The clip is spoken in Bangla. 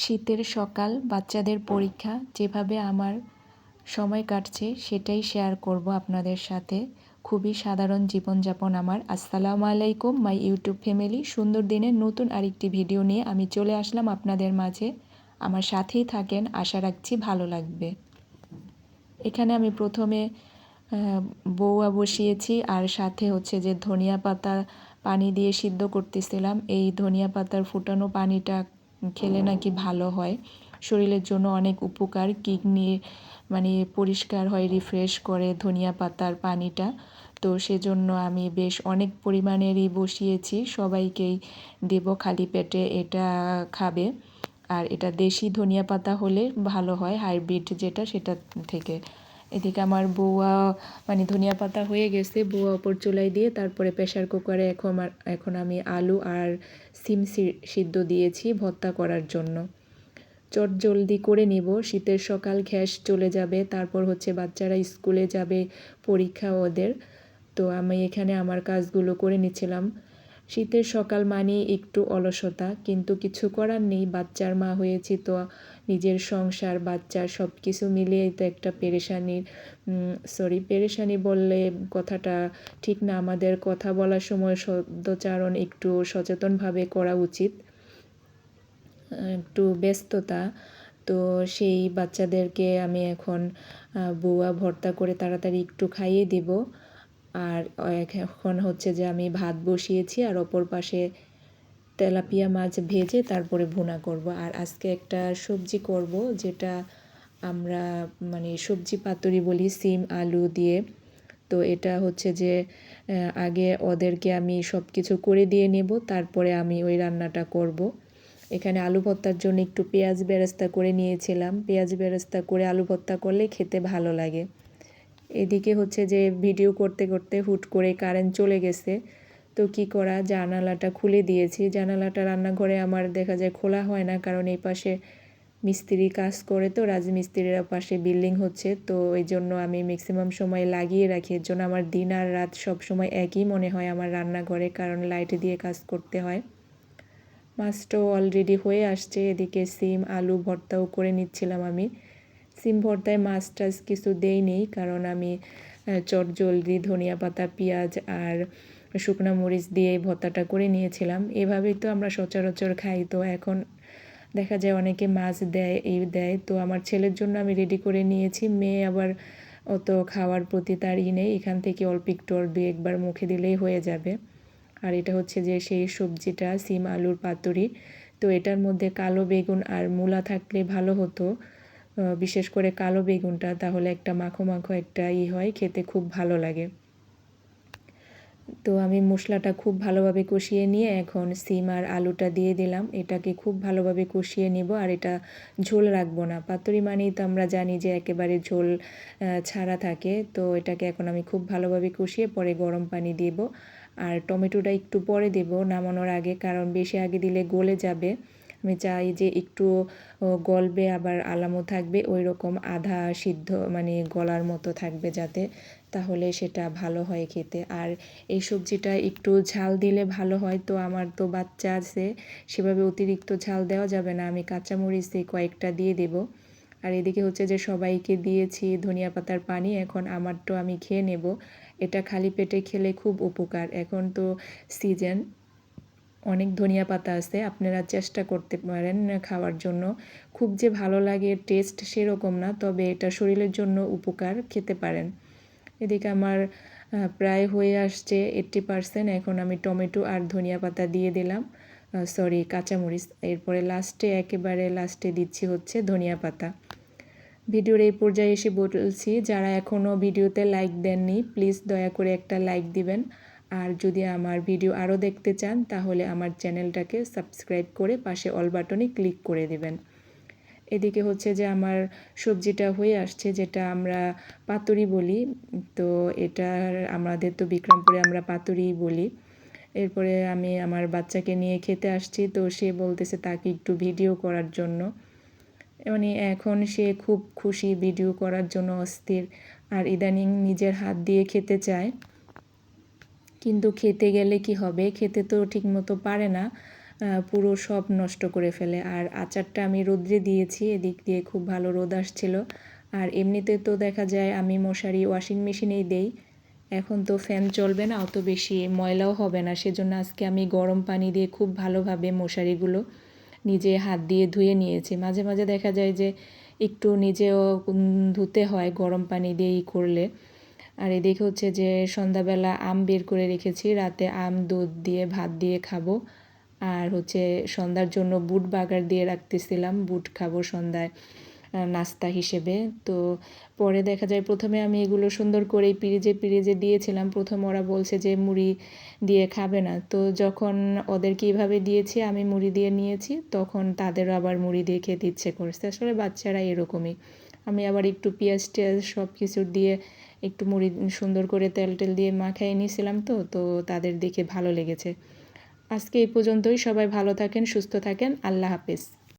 শীতের সকাল, বাচ্চাদের পরীক্ষা, যেভাবে আমার সময় কাটছে, সেটাই শেয়ার করব আপনাদের সাথে। খুবই সাধারণ জীবনযাপন আমার। আসসালামু আলাইকুম মাই ইউটিউব ফ্যামিলি সুন্দর দিনের নতুন আরেকটি ভিডিও নিয়ে আমি চলে আসলাম আপনাদের মাঝে। আমার সাথেই থাকেন, আশা রাখছি ভালো লাগবে। এখানে আমি প্রথমে বৌয়া বসিয়েছি, আর সাথে হচ্ছে যে ধনিয়া পাতা পানি দিয়ে সিদ্ধ করতেছিলাম। এই ধনিয়া পাতার ফুটানো পানিটা খেলে নাকি ভালো হয়। শরীরের জন্য অনেক উপকার। কিডনি মানে পরিষ্কার হয় রিফ্রেশ করে ধনিয়া পাতার পানিটা। তো সেজন্য আমি বেশ অনেক পরিমাণেরই বসিয়েছি। সবাইকেই দেব খালি পেটে, এটা খাবে। আর এটা দেশি ধনিয়া পাতা হলে ভালো হয়, হাইব্রিড যেটা সেটা থেকে। এদিকে আমার বৌয়া মানে ধনিয়া পাতা হয়ে গেছে, বৌয়া ওপর চুলাই দিয়ে তারপরে প্রেশার কুকারে এখন এখন আমি আলু আর সিম সিদ্ধ দিয়েছি ভর্তা করার জন্য। চট জলদি করে নিব, শীতের সকাল ঘ্যাস চলে যাবে, তারপর হচ্ছে বাচ্চারা স্কুলে যাবে, পরীক্ষা ওদের। তো আমি এখানে আমার কাজগুলো করে নিচ্ছিলাম। শীতের সকাল মানে একটু অলসতা, কিন্তু কিছু করার নেই, বাচ্চার মা হয়েছি তো নিজের সংসার বাচ্চা সব কিছু মিলিয়ে তো একটা পেরেশানির সরি পেরেশানি বললে কথাটা ঠিক না। আমাদের কথা বলার সময় শব্দচারণ একটু সচেতনভাবে করা উচিত। একটু ব্যস্ততা। তো সেই বাচ্চাদেরকে আমি এখন বউয়া ভর্তা করে তাড়াতাড়ি একটু খাইয়ে দিব। আর এখন হচ্ছে যে আমি ভাত বসিয়েছি আর অপর পাশে তেলাপিয়া মাছ ভেজে তারপরে ভুনা করব। আর আজকে একটা সবজি করব যেটা আমরা মানে সবজি পাতুরি বলি, সিম, আলু দিয়ে। তো এটা হচ্ছে যে আগে ওদেরকে আমি সব কিছু করে দিয়ে নেব, তারপরে আমি ওই রান্নাটা করব। এখানে আলু ভর্তার জন্য একটু পেঁয়াজ বেরেস্তা করে নিয়েছিলাম। পেঁয়াজ বেরেস্তা করে আলু ভর্তা করলে খেতে ভালো লাগে। এদিকে হচ্ছে যে ভিডিও করতে করতে হুট করে কারেন্ট চলে গেছে। তো কি করা? জানালাটা খুলে দিয়েছি। জানালাটা রান্নাঘরে আমার দেখা যায় খোলা হয় না, কারণ এই পাশে মিস্ত্রি কাজ করে তো, রাজমিস্ত্রিরা পাশে বিল্ডিং হচ্ছে। তো এই জন্য আমি ম্যাক্সিমাম সময় লাগিয়ে রাখি। এর জন্য আমার দিন আর রাত সব সময় একই মনে হয় আমার রান্নাঘরে, কারণ লাইট দিয়ে কাজ করতে হয়। মাছটাও অলরেডি হয়ে আসছে। এদিকে সিম, আলু ভর্তাও করে নিচ্ছিলাম আমি। সিম ভর্তায় মাছ টাছ কিছু দেই নেই কারণ আমি চট জলদি ধনিয়া পাতা, পেঁয়াজ আর শুকনো মরিচ দিয়ে এই ভর্তাটা করে নিয়েছিলাম। এভাবেই তো আমরা সচরাচর খাই। তো এখন দেখা যায় অনেকে মাছ দেয়, এই দেয়। তো আমার ছেলের জন্য আমি রেডি করে নিয়েছি। মেয়ে আবার অত খাওয়ার প্রতি তার ই নেই। এখান থেকে অল্প একটু অল্প একবার মুখে দিলেই হয়ে যাবে। আর এটা হচ্ছে যে সেই সবজিটা, সিম, আলুর পাতুরি। তো এটার মধ্যে কালো বেগুন আর মূলা থাকলে ভালো হতো। বিশেষ করে কালো বেগুনটা, তাহলে একটা মাখো মাখো একটা ই হয়, খেতে খুব ভালো লাগে। তো আমি মশলাটা খুব ভালোভাবে কষিয়ে নিয়ে এখন সিম আর আলুটা দিয়ে দিলাম। এটাকে খুব ভালোভাবে কষিয়ে নিব আর এটা ঝোল রাখব না। পাতুরি মানেই তো আমরা জানি যে একেবারে ঝোল ছাড়া থাকে। তো এটাকে এখন আমি খুব ভালোভাবে কষিয়ে পরে গরম পানি দেব। আর টমেটোটা একটু পরে দেব নামানোর আগে, কারণ বেশি আগে দিলে গলে যাবে। আমি চাই যে একটু গলবে, আবার আলামও থাকবে ওই রকম আধা সিদ্ধ মানে গলার মতো থাকবে যাতে, তাহলে সেটা ভালো হয় খেতে। আর এই সবজিটা একটু ঝাল দিলে ভালো হয়, তো আমার তো বাচ্চা আছে, সেভাবে অতিরিক্ত ঝাল দেওয়া যাবে না, আমি কাঁচামরিচে কয়েকটা দিয়ে দেব। আর এদিকে হচ্ছে যে সবাইকে দিয়েছি ধনিয়া পাতার পানি, এখন আমার তো আমি খেয়ে নেব। এটা খালি পেটে খেলে খুব উপকার, এখন তো সিজন। অনেক ধনিয়া পাতা আছে, আপনারা চেষ্টা করতে পারেন খাওয়ার জন্য। খুব যে ভালো লাগে টেস্ট সেরকম না, তবে এটা শরীরের জন্য উপকার, খেতে পারেন। এদিকে আমার প্রায় হয়ে আসছে এইট্টি পারসেন্ট এখন আমি টমেটো আর ধনিয়া পাতা দিয়ে দিলাম। সরি কাঁচামরিচ। এরপরে লাস্টে একেবারে লাস্টে দিচ্ছি হচ্ছে ধনিয়া পাতা। ভিডিওর এই পর্যায়ে এসে বলছি, যারা এখনও ভিডিওতে লাইক দেননি প্লিজ দয়া করে একটা লাইক দিবেন। আর যদি আমার ভিডিও আরও দেখতে চান, তাহলে আমার চ্যানেলটাকে সাবস্ক্রাইব করে পাশে অল বাটনে ক্লিক করে দেবেন। এদিকে হচ্ছে যে আমার সবজিটা হয়ে আসছে, যেটা আমরা পাতুরি বলি। তো এটার আমাদের তো বিক্রমপুরে আমরা পাতুরি বলি। এরপরে আমি আমার বাচ্চাকে নিয়ে খেতে আসছি, তো সে বলতেছে তাকে একটু ভিডিও করার জন্য। মানে এখন সে খুব খুশি ভিডিও করার জন্য অস্থির। আর ইদানিং নিজের হাত দিয়ে খেতে চায়। কিন্তু খেতে গেলে কি হবে? খেতে তো ঠিকমতো পারে না। পুরো সব নষ্ট করে ফেলে। আর আচারটা আমি রোদ্রে দিয়েছি, এদিক দিয়ে খুব ভালো রোদ আসছিল। আর এমনিতে তো দেখা যায় আমি মশারি ওয়াশিং মেশিনেই দেই। এখন তো ফ্যান চলবে না, অত বেশি ময়লাও হবে না। সেজন্য আজকে আমি গরম পানি দিয়ে খুব ভালোভাবে মশারিগুলো নিজে হাত দিয়ে ধুয়ে নিয়েছি। মাঝে মাঝে দেখা যায় যে একটু নিজেও ধুতে হয়, গরম পানি দিয়েই করলে। আর এদিকে হচ্ছে যে সন্ধ্যাবেলা আম বের করে রেখেছি, রাতে আম, দুধ দিয়ে, ভাত দিয়ে খাব। আর হচ্ছে সন্ধ্যার জন্য বুট বাগার দিয়ে রাখতেছিলাম, বুট খাব সন্ধ্যায় নাস্তা হিসেবে। তো পরে দেখা যায় প্রথমে আমি এগুলো সুন্দর করে পিরিজে পিরিজে দিয়েছিলাম। প্রথম ওরা বলছে যে মুড়ি দিয়ে খাবে না। তো যখন ওদেরকে এইভাবে দিয়েছি, আমি মুড়ি দিয়ে নিয়েছি, তখন তাদেরও আবার মুড়ি দিয়ে খেতে ইচ্ছে করছে। আসলে বাচ্চারা এরকমই। আমি আবার একটু পেঁয়াজ টেয়াজ সব কিছু দিয়ে একটু মুড়ি সুন্দর করে তেল টেল দিয়ে মাখাই নিয়েছিলাম তো তো তাদের দেখে ভালো লেগেছে। আজকে এই পর্যন্তই। সবাই ভালো থাকেন, সুস্থ থাকেন। আল্লাহ হাফেজ।